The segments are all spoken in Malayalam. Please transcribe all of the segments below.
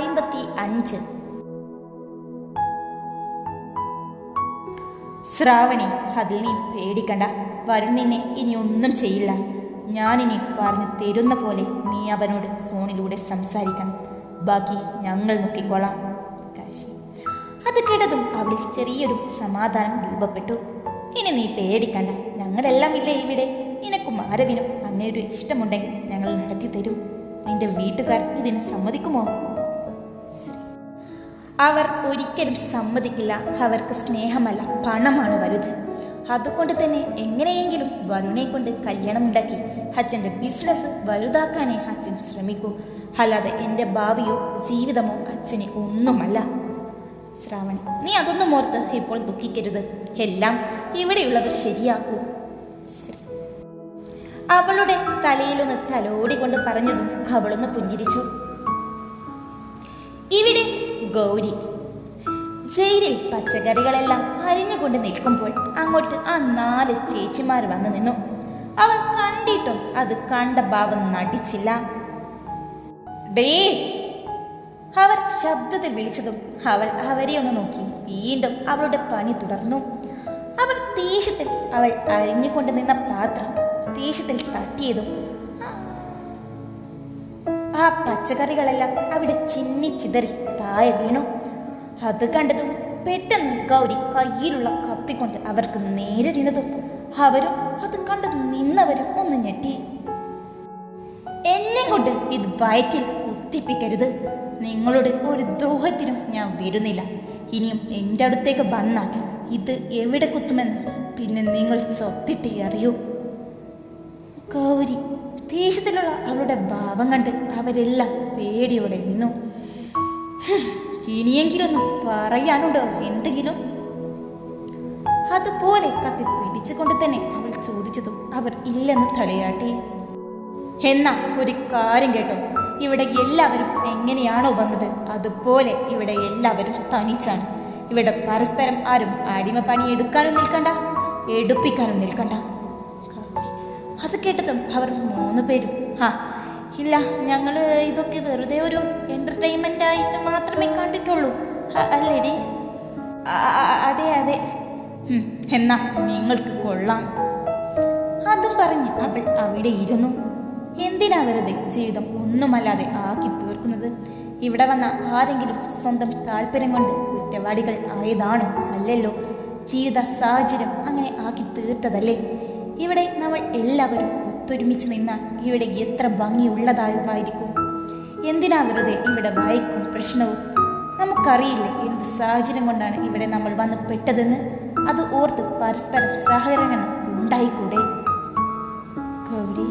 അയിമ്പത്തി അഞ്ച് ശ്രാവണി അതിൽ നീ പേടിക്കണ്ട. വരുൺ നിന്നെ ഇനി ഒന്നും ചെയ്യില്ല. ഞാനിനി പറഞ്ഞു തരുന്ന പോലെ നീ അവനോട് ഫോണിലൂടെ സംസാരിക്കണം. ബാക്കി ഞങ്ങൾ നോക്കിക്കോളാം. കാശി. അത് കേട്ടതും അവളിൽ ചെറിയൊരു സമാധാനം രൂപപ്പെട്ടു. ഇനി നീ പേടിക്കണ്ട. ഞങ്ങളെല്ലാം ഇല്ലേ ഇവിടെ? നിനക്കും ആരവിനും അങ്ങനെയൊരു ഇഷ്ടമുണ്ടെങ്കിൽ ഞങ്ങൾ നടത്തി തരും നിന്റെ വീട്ടുകാർ ഇതിന് സമ്മതിക്കുമോ? അവർ ഒരിക്കലും സമ്മതിക്കില്ല. അവർക്ക് സ്നേഹമല്ല പണമാണ് വലുത്. അതുകൊണ്ട് തന്നെ എങ്ങനെയെങ്കിലും വരുണെ കൊണ്ട് കല്യാണം ഉണ്ടാക്കി അച്ഛന്റെ ബിസിനസ് വലുതാക്കാനേ അച്ഛൻ ശ്രമിക്കൂ. അല്ലാതെ എന്റെ ഭാവിയോ ജീവിതമോ അച്ഛന് ഒന്നുമല്ല. ശ്രാവണി നീ അതൊന്നും ഓർത്ത് ഇപ്പോൾ ദുഃഖിക്കരുത്. എല്ലാം ഇവിടെയുള്ളവർ ശരിയാക്കൂ. ശ്രീ. അവളുടെ തലയിലൊന്ന് തലോടിക്കൊണ്ട് പറഞ്ഞതും അവളൊന്ന് പുഞ്ചിരിച്ചു. ഇവിടെ ഗൗരി. ജയിലിൽ പച്ചക്കറികളെല്ലാം അരിഞ്ഞുകൊണ്ട് നിൽക്കുമ്പോൾ അങ്ങോട്ട് ആ നാല് ചേച്ചിമാർ വന്നു നിന്നു. അവൾ കണ്ടിട്ടും അത് കണ്ട ഭാവം നടിച്ചില്ല. ഡേ! അവർ ശബ്ദത്തിൽ വിളിച്ചതും അവൾ അവരെ ഒന്ന് നോക്കി. വീണ്ടും അവളുടെ പണി തുടർന്നു. അവർ ദേഷ്യത്തിൽ അവൾ അരിഞ്ഞുകൊണ്ട് നിന്ന പാത്രം ദേഷ്യത്തിൽ തട്ടിയതും ആ പച്ചക്കറികളെല്ലാം അവിടെ ചിന്നി ചിതറി താഴെ വീണു. അത് കണ്ടതും പെട്ടെന്ന് ഗൗരി കയ്യിലുള്ള കത്തിക്കൊണ്ട് അവർക്ക് നേരെ നിന്നതും അവരും അത് കണ്ടത് നിന്നവരും ഒന്ന് ഞെട്ടി. എന്നെ കൊണ്ട് ഇത് വയറ്റിൽ കുത്തിപ്പിക്കരുത്. നിങ്ങളുടെ ഒരു ദ്രോഹത്തിനും ഞാൻ വരുന്നില്ല. ഇനിയും എന്റെ അടുത്തേക്ക് വന്നാൽ ഇത് എവിടെ കുത്തുമെന്ന് പിന്നെ നിങ്ങൾ ചത്തിട്ടേ അറിയൂ. ഗൗരി ദേശത്തിലുള്ള അവളുടെ ഭാവം കണ്ട് അവരെല്ലാം പേടിയോടെ നിന്നു. ഇനിയെങ്കിലും പറയാനുണ്ടോ? എന്തെങ്കിലും? അതുപോലെ കത്തി പിടിച്ചുകൊണ്ട് തന്നെ അവൾ ചോദിച്ചതും അവർ ഇല്ലെന്ന് തലയാട്ടി. എന്നാ ഒരു കാര്യം കേട്ടോ. ഇവിടെ എല്ലാവരും എങ്ങനെയാണോ വന്നത്? അതുപോലെ ഇവിടെ എല്ലാവരും തനിച്ചാണ്. ഇവിടെ പരസ്പരം ആരും അടിമപ്പണി എടുക്കാനും നിൽക്കണ്ട എടുപ്പിക്കാനും നിൽക്കണ്ട. അത് കേട്ടതും അവർ മൂന്ന് പേരും ആ ഇല്ല ഞങ്ങൾ ഇതൊക്കെ വെറുതെ ഒരു എന്റർടൈൻമെന്റ് ആയിട്ട് മാത്രമേ കണ്ടിട്ടുള്ളൂ. അല്ലേടി. അതെ അതെ. എന്നാ നിങ്ങൾക്ക് കൊള്ളാം. അതും പറഞ്ഞ് അവൾ അവിടെ ഇരുന്നു. എന്തിനാ വെറുതെ ജീവിതം ഒന്നുമല്ലാതെ ആക്കി തീർക്കുന്നത്? ഇവിടെ വന്ന ആരെങ്കിലും സ്വന്തം താല്പര്യം കൊണ്ട് കുറ്റവാളികൾ ആയതാണ്? അല്ലല്ലോ. ജീവിത സാഹചര്യം അങ്ങനെ ആക്കി തീർത്തതല്ലേ? ഇവിടെ നമ്മൾ എല്ലാവരും ഒത്തൊരുമിച്ച് നിന്നാൽ ഇവിടെ എത്ര ഭംഗിയുള്ളതായുമായിരിക്കും? എന്തിനാ വെറുതെ ഇവിടെ വായിക്കും പ്രശ്നവും? നമുക്കറിയില്ല എന്ത് സാഹചര്യം കൊണ്ടാണ് ഇവിടെ നമ്മൾ വന്ന് പെട്ടതെന്ന്? അത് ഓർത്ത് പരസ്പരം സഹകരണം ഉണ്ടായിക്കൂടെ? ഗൗരി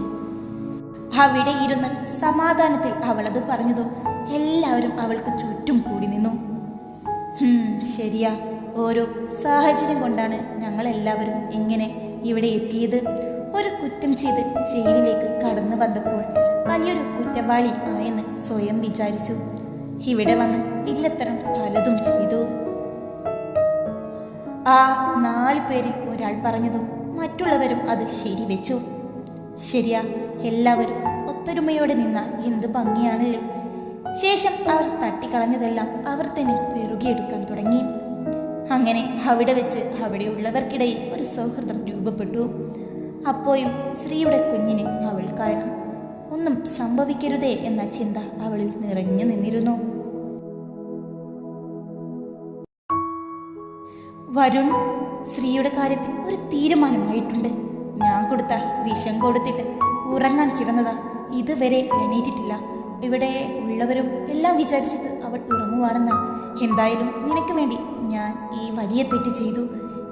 അവിടെ ഇരുന്ന് സമാധാനത്തിൽ അവളത് പറഞ്ഞതോ? എല്ലാവരും അവൾക്ക് ചുറ്റും കൂടി നിന്നു. ശരിയാ. ഓരോ സാഹചര്യം കൊണ്ടാണ് ഞങ്ങൾ എല്ലാവരും ഇങ്ങനെ ഇവിടെ എത്തിയത്. ഒരു കുറ്റം ചെയ്ത് ജയിലിലേക്ക് കടന്നു വന്നപ്പോൾ വലിയൊരു കുറ്റവാളി ആയെന്ന് സ്വയം വിചാരിച്ചു. ഇവിടെ വന്ന് ഇല്ലത്തരം പലതും ചെയ്തു. ആ നാല് പേരിൽ ഒരാൾ പറഞ്ഞതും മറ്റുള്ളവരും അത് ശരിവെച്ചു. ശരിയാ എല്ലാവരും ഒത്തൊരുമയോടെ നിന്ന എന്ത് ഭംഗിയാണല്ലേ? ശേഷം അവർ തട്ടിക്കളഞ്ഞതെല്ലാം അവർ തന്നെ പെറുകിയെടുക്കാൻ തുടങ്ങി. അങ്ങനെ അവിടെ വെച്ച് അവിടെയുള്ളവർക്കിടയിൽ ഒരു സൗഹൃദം രൂപപ്പെട്ടു. അപ്പോഴും ശ്രീയുടെ കുഞ്ഞിന് അവൾ കാരണം ഒന്നും സംഭവിക്കരുതേ എന്ന ചിന്ത അവളിൽ നിറഞ്ഞു നിന്നിരുന്നു. വരുൺ ശ്രീയുടെ കാര്യത്തിൽ ഒരു തീരുമാനമായിട്ടുണ്ട്. ഞാൻ കൊടുത്ത വിഷം കൊടുത്തിട്ട് ഉറങ്ങാൻ കിടന്നതാ. ഇതുവരെ എണീറ്റിട്ടില്ല. ഇവിടെ ഉള്ളവരും എല്ലാം വിചാരിച്ചത് അവൾ ഉറങ്ങുവാണെന്നാ. എന്തായാലും നിനക്ക് വേണ്ടി ഞാൻ ഈ വലിയ തെറ്റ് ചെയ്തു.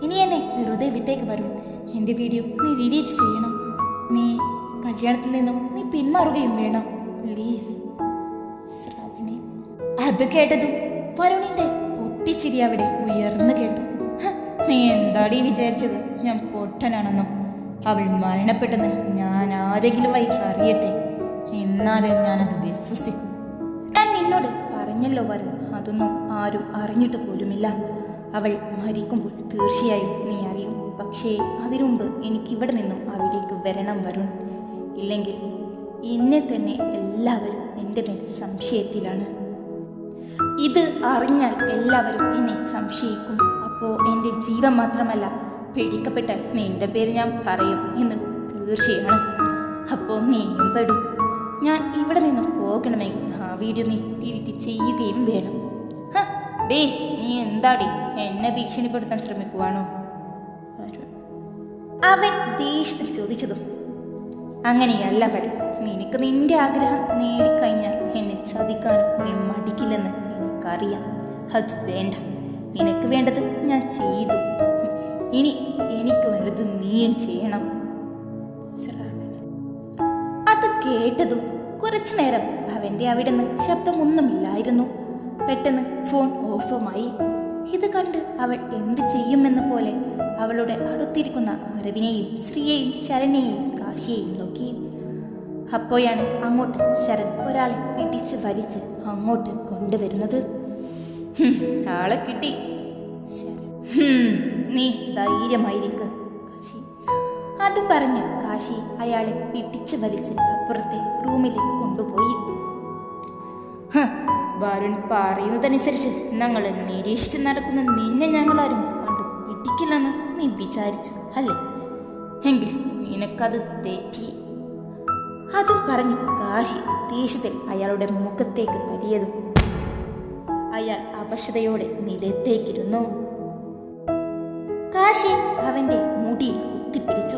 ഇനി എന്നെ വെറുതെ വിട്ടേക്ക് വരും എന്റെ വീഡിയോ നീ ഡിലീറ്റ് ചെയ്യണം. നീ കല്യാണത്തിൽ നിന്നും നീ പിന്മാറുകയും വേണം. പ്ലീസ് ശ്രാവണി. അത് കേട്ടതും വരുണിന്റെ പൊട്ടിച്ചിരി അവിടെ ഉയർന്നു കേട്ടു. നീ എന്താടി വിചാരിച്ചത്? ഞാൻ പൊട്ടനാണെന്നോ? അവൾ മരണപ്പെട്ടെന്ന് ഞാൻ ആരെങ്കിലും വൈ അറിയട്ടെ. എന്നാലും ഞാനത് വിശ്വസിക്കും. ഞാൻ നിന്നോട് പറഞ്ഞല്ലോ വരുൺ അതൊന്നും ആരും അറിഞ്ഞിട്ട് പോലുമില്ല. അവൾ മരിക്കുമ്പോൾ തീർച്ചയായും നീ അറിയും. പക്ഷേ അതിനുമുമ്പ് എനിക്കിവിടെ നിന്നും അവിടേക്ക് വരണം വരുൺ. ഇല്ലെങ്കിൽ എന്നെ തന്നെ എല്ലാവരും എന്റെ മേൽ സംശയത്തിലാണ്. ഇത് അറിഞ്ഞാൽ എല്ലാവരും എന്നെ സംശയിക്കും. അപ്പോൾ എന്റെ ജീവൻ മാത്രമല്ല പിടിക്കപ്പെട്ടാൽ നിന്റെ പേര് ഞാൻ പറയും എന്ന് തീർച്ചയാണ്. അപ്പോൾ നീയും പെടും ഞാൻ ഇവിടെ നിന്ന് പോകണമെങ്കിൽ ആ വീഡിയോ നീ ഡിലീറ്റ് ചെയ്യുകയും വേണം. ഡേ നീ എന്താടി? എന്നെ ഭീഷണിപ്പെടുത്താൻ ശ്രമിക്കുവാണോ. അവൻ ദേഷ്യത്തിൽ ചോദിച്ചതും അങ്ങനെയല്ല വരും നിനക്ക് നിന്റെ ആഗ്രഹം നേടിക്കഴിഞ്ഞാൽ എന്നെ ചതിക്കാനും നീ മടിക്കില്ലെന്ന് എനിക്കറിയാം അത് വേണ്ട നിനക്ക് വേണ്ടത് ഞാൻ ചെയ്തു ഇനി എനിക്ക് വേണ്ടത് നീയും ചെയ്യണം. അത് കേട്ടതും കുറച്ചു നേരം അവന്റെ അവിടെ നിന്ന് ശബ്ദമൊന്നുമില്ലായിരുന്നു പെട്ടെന്ന് ഫോൺ ഓഫുമായി ഇത് കണ്ട് അവൾ എന്ത് ചെയ്യുമെന്ന പോലെ അവളുടെ അടുത്തിരിക്കുന്ന അറിവിനെയും ശ്രീയെയും ശരണ്യെയും കാശിയെയും നോക്കി. അപ്പോഴാണ് അങ്ങോട്ട് ശരൺ ഒരാളെ പിടിച്ച് വലിച്ച് അങ്ങോട്ട് കൊണ്ടുവരുന്നത്. ആളെ കിട്ടി. നീ ധൈര്യമായിരിക്ക കാശി. അതും പറഞ്ഞ് കാശി അയാളെ പിടിച്ച് വലിച്ച് അപ്പുറത്തെ റൂമിലേക്ക് കൊണ്ടുപോയി. വരുൺ പറയുന്നതനുസരിച്ച് ഞങ്ങൾ നിരീക്ഷിച്ച് നടക്കുന്ന നിന്നെ ഞങ്ങളാരും കണ്ടു പിടിക്കില്ലെന്ന് നീ വിചാരിച്ചു അല്ലേ? എങ്കിൽ നിനക്കത് തെറ്റി. അതും പറഞ്ഞ് കാശി ദേഷ്യത്തിൽ അയാളുടെ മുഖത്തേക്ക് തലിയതും അയാൾ അവശതയോടെ നിലത്തേക്കിരുന്നു. കാശി അവന്റെ മുടിയിൽ കുത്തിപ്പിടിച്ചു.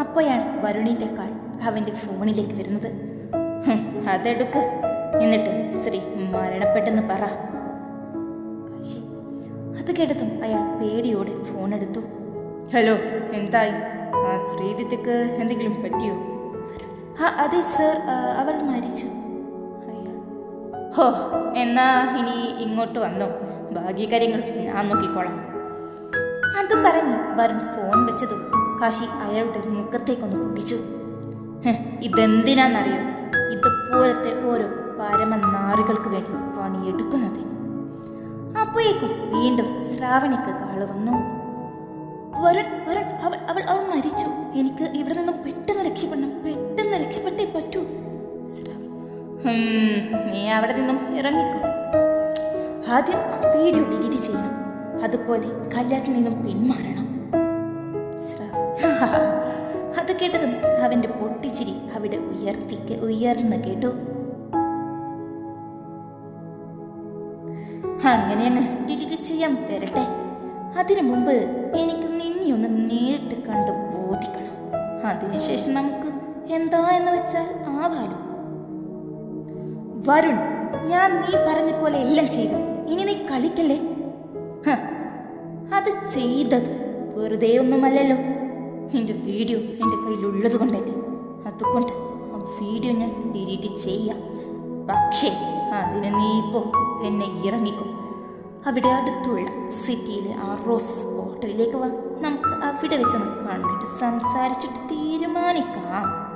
അപ്പോഴാണ് വരുണിന്റെ കാൽ അവന്റെ ഫോണിലേക്ക് വരുന്നത്. അതെടുക്ക്. എന്നിട്ട് ശ്രീ മരണപ്പെട്ടെന്ന് പറ. അത് കേട്ടതും അയാൾ പേടിയോടെ ഫോൺ എടുത്തു ഹലോ എന്തായി? ആ ശ്രീവിദ്യക്ക് എന്തെങ്കിലും പറ്റിയോ? ആ അതെ സർ അവൾ മരിച്ചു. ഹോ എന്നാ ഇനി ഇങ്ങോട്ട് വന്നോ? ബാക്കി കാര്യങ്ങൾ ഞാൻ നോക്കിക്കോളാം. അതും പറഞ്ഞ് വരുൺ ഫോൺ വെച്ചതും കാശി അയാളുടെ മുഖത്തേക്കൊന്ന് പൊടിച്ചു. ഹ്, ഇതെന്തിനാന്നറിയോ? ഇതുപോലത്തെ ഓരോ പരമനാറികൾക്ക് വേണ്ടി പണിയെടുക്കുന്നത്. അപ്പോഴേക്കും വീണ്ടും ശ്രാവണിക്ക് കാൾ വന്നു. അവൾ അവൾ അവൾ മരിച്ചു. എനിക്ക് ഇവിടെ നിന്നും പെട്ടെന്ന് രക്ഷപ്പെടണം. പെട്ടെന്ന് രക്ഷപ്പെട്ടേ പറ്റൂ. നീ അവിടെ നിന്നും ഇറങ്ങിക്കോ. ആദ്യം ആ വീഡിയോ ഡിലീറ്റ് ചെയ്യണം. അതുപോലെ കല്യാണത്തിൽ നിന്നും പിന്മാറണം. അത് കേട്ടതും അവന്റെ പൊട്ടിച്ചിരി അവിടെ ഉയർത്തിക്ക് ഉയർന്ന് കേട്ടു. അങ്ങനെ അങ്ങ് ഡിലീറ്റ് ചെയ്യാൻ വരട്ടെ. അതിനു മുമ്പ് എനിക്ക് നിന്നെ ഒന്ന് നേരിട്ട് കണ്ട് ബോധിക്കണം. അതിനുശേഷം നമുക്ക് എന്താ എന്ന് വെച്ചാൽ ആവാലോ. വരുൺ ഞാൻ നീ പറഞ്ഞ പോലെ എല്ലാം ചെയ്തു. ഇനി നീ കളിക്കല്ലേ? അത് ചെയ്തത് വെറുതെ ഒന്നുമല്ലല്ലോ. എന്റെ വീഡിയോ എന്റെ കയ്യിലുള്ളത് കൊണ്ടല്ലേ. അതുകൊണ്ട് ആ വീഡിയോ ഞാൻ ഡിലീറ്റ് ചെയ്യാം. പക്ഷേ അതിന് നീ ഇപ്പോൾ തന്നെ ഇറങ്ങിക്കോ. അവിടെ അടുത്തുള്ള സിറ്റിയിലെ ആ റോസ് ഹോട്ടലിലേക്ക് വാ നമുക്ക് അവിടെ വെച്ച് ഒന്ന് കണ്ടിട്ട് സംസാരിച്ചിട്ട് തീരുമാനിക്കാം.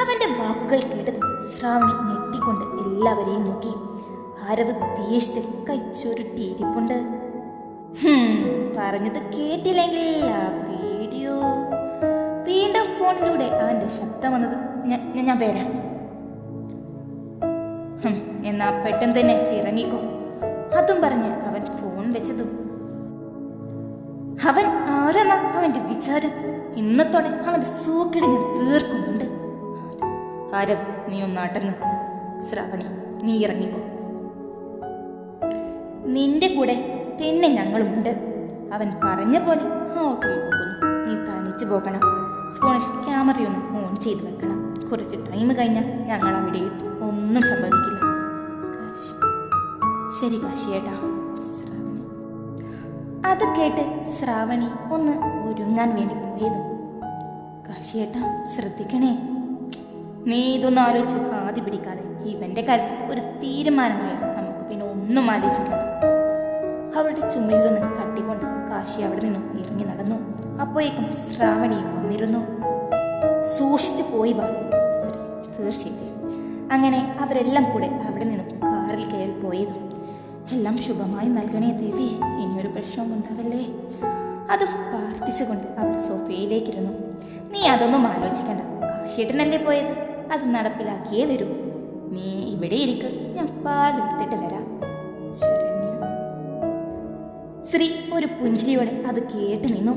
അവന്റെ വാക്കുകൾ കേട്ടത് ശ്രാവണി ഞെട്ടിക്കൊണ്ട് എല്ലാവരെയും നോക്കി. ആരവ് ദേഷ്യത്തിൽ കൈച്ചൊരുട്ടിയിരിപ്പുണ്ട് പറഞ്ഞത് കേട്ടില്ലെങ്കിൽ ആ വീഡിയോ. വീണ്ടും ഫോണിലൂടെ അവന്റെ ശബ്ദം വന്നത് ഞാൻ ഞാൻ- വരാം. എന്നാ പെട്ടെന്ന് തന്നെ ഇറങ്ങിക്കോ. അതും പറഞ്ഞ് അവൻ ഫോൺ വെച്ചതു. അവൻ ആരെന്നാ അവന്റെ വിചാരം? ഇന്നത്തോടെ അവന്റെ സൂക്കിടി ഞാൻ തീർക്കുന്നുണ്ട്. ആരവ് നീ ഒന്ന് അടങ്ങ്. ശ്രാവണി നീ ഇറങ്ങിക്കോ. നിന്റെ കൂടെ തന്നെ ഞങ്ങളുമുണ്ട്. അവൻ പറഞ്ഞ പോലെ ഹോട്ടലിൽ പോകുന്നു. നീ തനിച്ചു പോകണം. ഫോണിൽ ക്യാമറയൊന്ന് ഓൺ ചെയ്തു വെക്കണം. കുറച്ച് ടൈം കഴിഞ്ഞാൽ ഞങ്ങൾ അവിടെ എത്തും ഒന്നും സംഭവിക്കില്ല. ശരി കാശിയേട്ടാ. ശ്രാവണി അത് കേട്ട് ശ്രാവണി ഒന്ന് ഒരുങ്ങാൻ വേണ്ടി പോയതും കാശിയേട്ടാ ശ്രദ്ധിക്കണേ. നീ ഇതൊന്നും ആലോചിച്ച് ആദ്യ പിടിക്കാതെ ഇവന്റെ കാര്യത്തിൽ ഒരു തീരുമാനമായി നമുക്ക് പിന്നെ ഒന്നും ആലോചിക്കണം അവളുടെ ചുമലിലൊന്ന് തട്ടിക്കൊണ്ട് കാശി അവിടെ നിന്നും ഇറങ്ങി നടന്നു. അപ്പോഴേക്കും ശ്രാവണിയും വന്നിരുന്നു. സൂക്ഷിച്ചു പോയി വാ. തീർച്ചയായും. അങ്ങനെ അവരെല്ലാം കൂടെ അവിടെ നിന്നും കാറിൽ കയറി പോയതും എല്ലാം ശുഭമായി നൽകണേ ദേവി. ഇനിയൊരു പ്രശ്നവും ഉണ്ടാവല്ലേ അതും പ്രാർത്ഥിച്ചുകൊണ്ട് അവൾ സോഫയിലേക്കിരുന്നു. നീ അതൊന്നും ആലോചിക്കണ്ട. കാശിയേട്ടനല്ലേ പോയത്? അത് നടപ്പിലാക്കിയേ വരൂ. നീ ഇവിടെ ഇരിക്ക. ഞാൻ പാലെടുത്തിട്ട് വരാം. ശ്രീ ഒരു പുഞ്ചിരിയോടെ അത് കേട്ട് നിന്നു.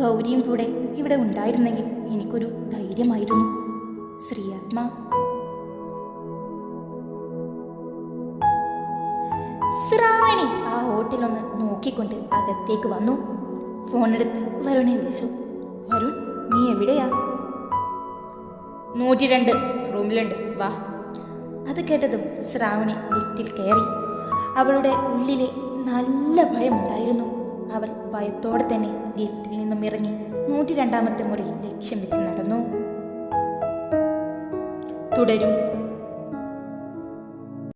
ഗൗരിയും കൂടെ ഇവിടെ ഉണ്ടായിരുന്നെങ്കിൽ എനിക്കൊരു ധൈര്യമായിരുന്നു. ശ്രീ ശ്രാവണി ആ ഹോട്ടലൊന്ന് നോക്കിക്കൊണ്ട് അകത്തേക്ക് വന്നു. ഫോണെടുത്ത് വരുണെ വിളിച്ചു. വരുൺ നീ എവിടെയാ? നൂറ്റി രണ്ട് റൂമിലുണ്ട്. വാ. അത് കേട്ടതും ശ്രാവണി ലിഫ്റ്റിൽ കയറി. അവളുടെ ഉള്ളിലെ നല്ല ഭയമുണ്ടായിരുന്നു അവൾ ഭയത്തോടെ തന്നെ ലിഫ്റ്റിൽ നിന്നും ഇറങ്ങി നൂറ്റി രണ്ടാമത്തെ മുറി ലക്ഷ്യം വെച്ച് നടന്നു. തുടരും.